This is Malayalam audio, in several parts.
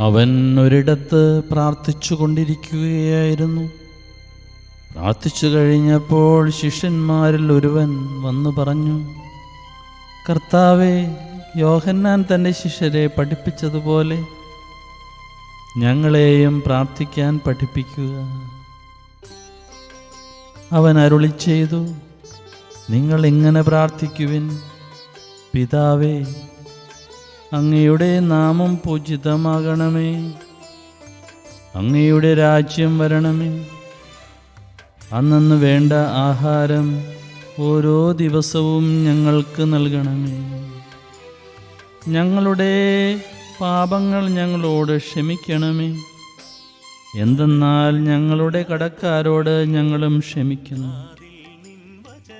അവൻ ഒരിടത്ത് പ്രാർത്ഥിച്ചു കൊണ്ടിരിക്കുകയായിരുന്നു പ്രാർത്ഥിച്ചു കഴിഞ്ഞപ്പോൾ ശിഷ്യന്മാരിൽ ഒരുവൻ വന്നു പറഞ്ഞു കർത്താവെ യോഹന്നാൻ തന്റെ ശിഷ്യരെ പഠിപ്പിച്ചതുപോലെ ഞങ്ങളെയും പ്രാർത്ഥിക്കാൻ പഠിപ്പിക്കുക. അവൻ അരുളി ചെയ്തു നിങ്ങൾ ഇങ്ങനെ പ്രാർത്ഥിക്കുവിൻ പിതാവേ അങ്ങയുടെ നാമം പൂജിതമാകണമേ. അങ്ങയുടെ രാജ്യം വരണമേ. അന്നു വേണ്ട ആഹാരം ഓരോ ദിവസവും ഞങ്ങൾക്ക് നൽകണമേ. ഞങ്ങളുടെ പാപങ്ങൾ ഞങ്ങളോട് ക്ഷമിക്കണമേ. എന്തെന്നാൽ ഞങ്ങളുടെ കടക്കാരോട് ഞങ്ങളും ക്ഷമിക്കുന്നു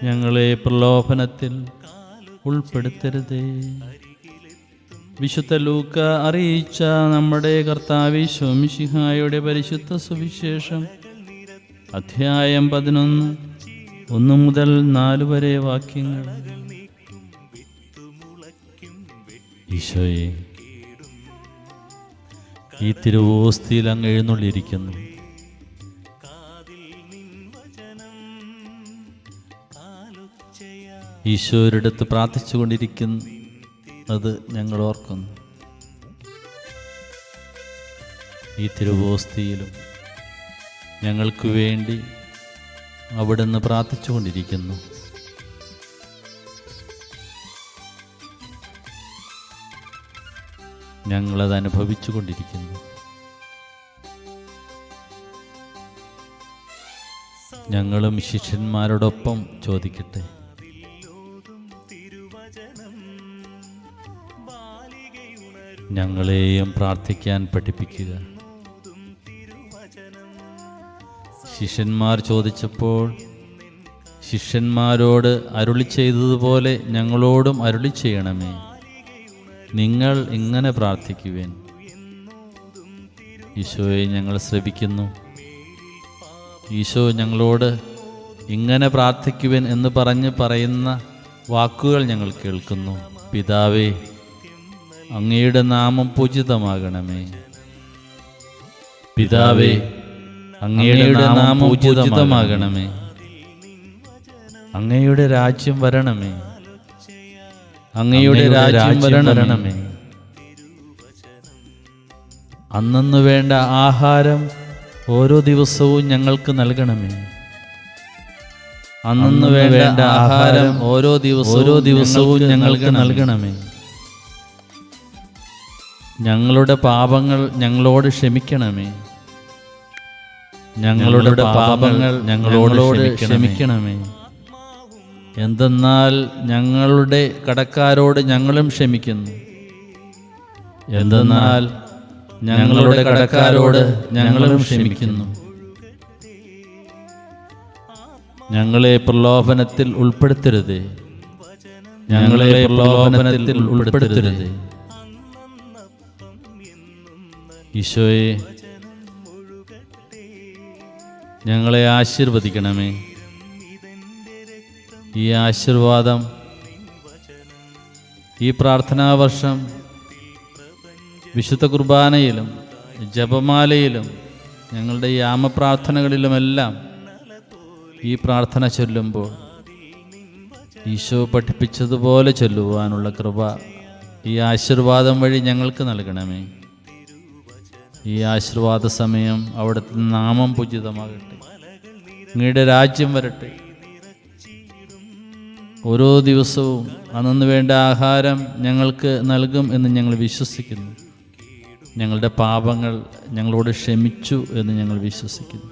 ഞങ്ങളെ പ്രലോഭനത്തിൽ ഉൾപ്പെടുത്തരുതേ. വിശുദ്ധ ലൂക്ക അറിയിച്ച നമ്മുടെ കർത്താവി ശോമിഷിഹായുടെ പരിശുദ്ധ സുവിശേഷം. അധ്യായം പതിനൊന്ന് ഒന്ന് മുതൽ നാല് വരെ വാക്യങ്ങൾ. ഈ തിരുവോസ്തിയിൽ അങ്ങ് എഴുന്നള്ളിയിരിക്കുന്നു. ഈശോരിടത്ത് പ്രാർത്ഥിച്ചുകൊണ്ടിരിക്കുന്നത് ഞങ്ങൾ ഓർക്കുന്നു. ഈ തിരുവോസ്തിയിലും ഞങ്ങൾക്ക് വേണ്ടി അവിടുന്ന് പ്രാർത്ഥിച്ചുകൊണ്ടിരിക്കുന്നു. ഞങ്ങളത് അനുഭവിച്ചു കൊണ്ടിരിക്കുന്നു ഞങ്ങളും ശിഷ്യന്മാരോടൊപ്പം ചോദിക്കട്ടെ. ഞങ്ങളെയും പ്രാർത്ഥിക്കാൻ പഠിപ്പിക്കുക. ശിഷ്യന്മാർ ചോദിച്ചപ്പോൾ ശിഷ്യന്മാരോട് അരുളി ചെയ്തതുപോലെ ഞങ്ങളോടും അരുളി ചെയ്യണമേ. നിങ്ങൾ ഇങ്ങനെ പ്രാർത്ഥിക്കുവേൻ. ഈശോയെ ഞങ്ങൾ ശ്രമിക്കുന്നു ഈശോ ഞങ്ങളോട് ഇങ്ങനെ പ്രാർത്ഥിക്കുവൻ എന്ന് പറഞ്ഞ് പറയുന്ന വാക്കുകൾ ഞങ്ങൾ കേൾക്കുന്നു. പിതാവേ അങ്ങയുടെ നാമം പൂജിതമാകണമേ. പിതാവേ അങ്ങയുടെ നാമം പൂജിതമാകണമേ. അങ്ങയുടെ രാജ്യം വരണമേ. അങ്ങയുടെ രാജ്യം വരണമേ. അന്നു വേണ്ട ആഹാരം ഓരോ ദിവസവും ഞങ്ങൾക്ക് നൽകണമേ. അന്നു വേണ്ട ആഹാരം ഓരോ ദിവസവും ഓരോ ദിവസവും ഞങ്ങൾക്ക് നൽകണമേ. ഞങ്ങളുടെ പാപങ്ങൾ ഞങ്ങളോട് ക്ഷമിക്കണമേ. ഞങ്ങളുടെ പാപങ്ങൾ ഞങ്ങളോട് ക്ഷമിക്കണമേ. എന്തെന്നാൽ ഞങ്ങളുടെ കടക്കാരോട് ഞങ്ങളും ക്ഷമിക്കുന്നു. എന്തെന്നാൽ ഞങ്ങളുടെ കടക്കാരോട് ഞങ്ങളും ക്ഷമിക്കുന്നു. ഞങ്ങളെ പ്രലോഭനത്തിൽ ഉൾപ്പെടുത്തരുത്. ഞങ്ങളെ പ്രലോഭനത്തിൽ ഉൾപ്പെടുത്തരുതേ. ഈശോയെ ഞങ്ങളെ ആശീർവദിക്കണമേ. ഈ ആശീർവാദം ഈ പ്രാർത്ഥനാവർഷം വിശുദ്ധ കുർബാനയിലും ജപമാലയിലും ഞങ്ങളുടെ യാമപ്രാർത്ഥനകളിലുമെല്ലാം ഈ പ്രാർത്ഥന ചൊല്ലുമ്പോൾ ഈശോ പഠിപ്പിച്ചതുപോലെ ചൊല്ലുവാനുള്ള കൃപ ഈ ആശീർവാദം വഴി ഞങ്ങൾക്ക് നൽകണമേ. ഈ ആശീർവാദ സമയം അവിടുത്തെ നാമം പൂജിതമാകട്ടെ. അങ്ങയുടെ രാജ്യം വരട്ടെ. ഓരോ ദിവസവും അന്നു വേണ്ട ആഹാരം ഞങ്ങൾക്ക് നൽകും എന്ന് ഞങ്ങൾ വിശ്വസിക്കുന്നു. ഞങ്ങളുടെ പാപങ്ങൾ ഞങ്ങളോട് ക്ഷമിച്ചു എന്ന് ഞങ്ങൾ വിശ്വസിക്കുന്നു.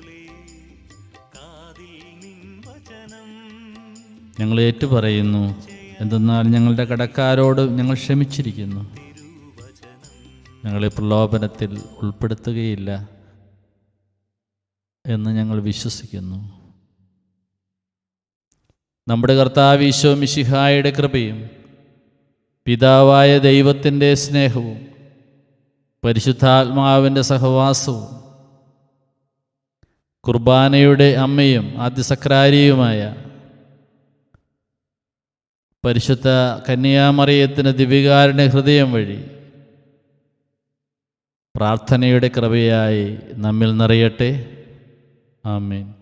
ഞങ്ങൾ ഏറ്റുപറയുന്നു എന്തെന്നാൽ ഞങ്ങളുടെ കടക്കാരോട് ഞങ്ങൾ ക്ഷമിച്ചിരിക്കുന്നു. ഞങ്ങളെ പ്രലോഭനത്തിൽ ഉൾപ്പെടുത്തുകയില്ല എന്ന് ഞങ്ങൾ വിശ്വസിക്കുന്നു. നമ്മുടെ കർത്താവ് ഈശോ മിശിഹായുടെ കൃപയും പിതാവായ ദൈവത്തിന്റെ സ്നേഹവും പരിശുദ്ധാത്മാവിന്റെ സഹവാസവും കുർബാനയുടെ അമ്മയും ആദ്യസക്രാരിയുമായ പരിശുദ്ധ കന്യാമറിയത്തിന് ദിവികാരുടെ ഹൃദയം വഴി പ്രാർത്ഥനയുടെ കൃപയായി നമ്മിൽ നിറയട്ടെ. ആമീൻ.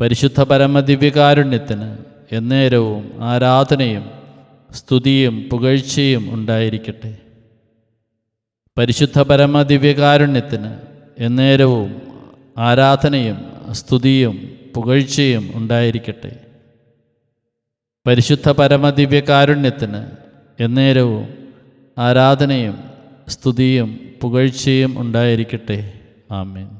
പരിശുദ്ധ പരമദിവ്യകാരുണ്യത്തിന് എന്നേരവും ആരാധനയും സ്തുതിയും പുകഴ്ചയും ഉണ്ടായിരിക്കട്ടെ. പരിശുദ്ധ പരമദിവ്യകാരുണ്യത്തിന് എന്നേരവും ആരാധനയും സ്തുതിയും പുകഴ്ചയും ഉണ്ടായിരിക്കട്ടെ. പരിശുദ്ധ പരമദിവ്യകാരുണ്യത്തിന് എന്നേരവും ആരാധനയും സ്തുതിയും പുകഴ്ചയും ഉണ്ടായിരിക്കട്ടെ. ആമേൻ.